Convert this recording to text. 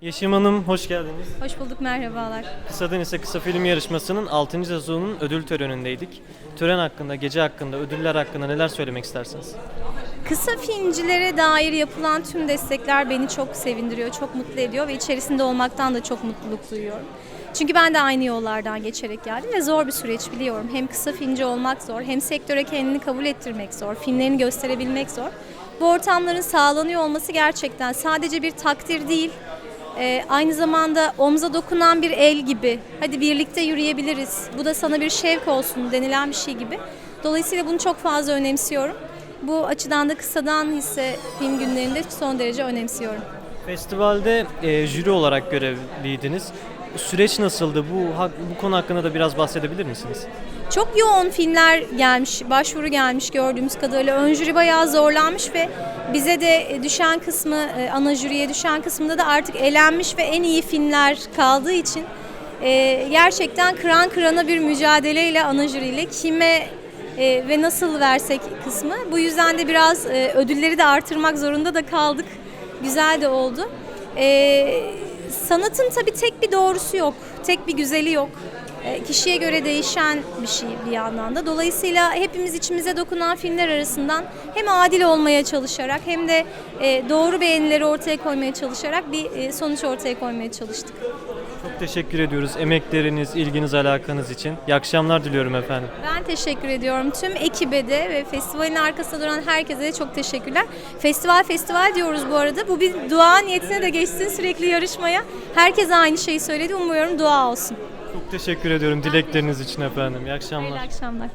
Yeşim Hanım hoş geldiniz. Hoş bulduk, merhabalar. Kısadan ise kısa film yarışmasının 6. sezonunun ödül törenindeydik. Tören hakkında, gece hakkında, ödüller hakkında neler söylemek istersiniz? Kısa filmcilere dair yapılan tüm destekler beni çok sevindiriyor, çok mutlu ediyor ve içerisinde olmaktan da çok mutluluk duyuyorum. Çünkü ben de aynı yollardan geçerek geldim ve zor bir süreç biliyorum. Hem kısa filmci olmak zor, hem sektöre kendini kabul ettirmek zor, filmlerini gösterebilmek zor. Bu ortamların sağlanıyor olması gerçekten sadece bir takdir değil, Ee, aynı zamanda omza dokunan bir el gibi. Hadi birlikte yürüyebiliriz. Bu da sana bir şevk olsun denilen bir şey gibi. Dolayısıyla bunu çok fazla önemsiyorum. Bu açıdan da kısadan hisse film günlerinde son derece önemsiyorum. Festivalde e, jüri olarak görevliydiniz. Süreç nasıldı? Bu, bu konu hakkında da biraz bahsedebilir misiniz? Çok yoğun filmler gelmiş, başvuru gelmiş gördüğümüz kadarıyla. Ön jüri bayağı zorlanmış ve bize de düşen kısmı, e, ana jüriye düşen kısmında da artık elenmiş ve en iyi filmler kaldığı için e, gerçekten kıran kırana bir mücadeleyle ana jüriyle kime e, ve nasıl versek kısmı. Bu yüzden de biraz e, ödülleri de artırmak zorunda da kaldık. Güzel de oldu. E, sanatın tabii tek bir doğrusu yok, tek bir güzeli yok. E, kişiye göre değişen bir şey bir yandan da. Dolayısıyla hepimiz içimize dokunan filmler arasından hem adil olmaya çalışarak hem de e, doğru beğenileri ortaya koymaya çalışarak bir e, sonuç ortaya koymaya çalıştık. Çok teşekkür ediyoruz emekleriniz, ilginiz, alakanız için. İyi akşamlar diliyorum efendim. Ben teşekkür ediyorum tüm ekibe de ve festivalin arkasında duran herkese de çok teşekkürler. Festival festival diyoruz bu arada. Bu bir dua niyetine de geçsin sürekli yarışmaya. Herkes aynı şeyi söyledi. Umuyorum dua olsun. Çok teşekkür ediyorum dilekleriniz için efendim. İyi akşamlar. Hayırlı akşamlar.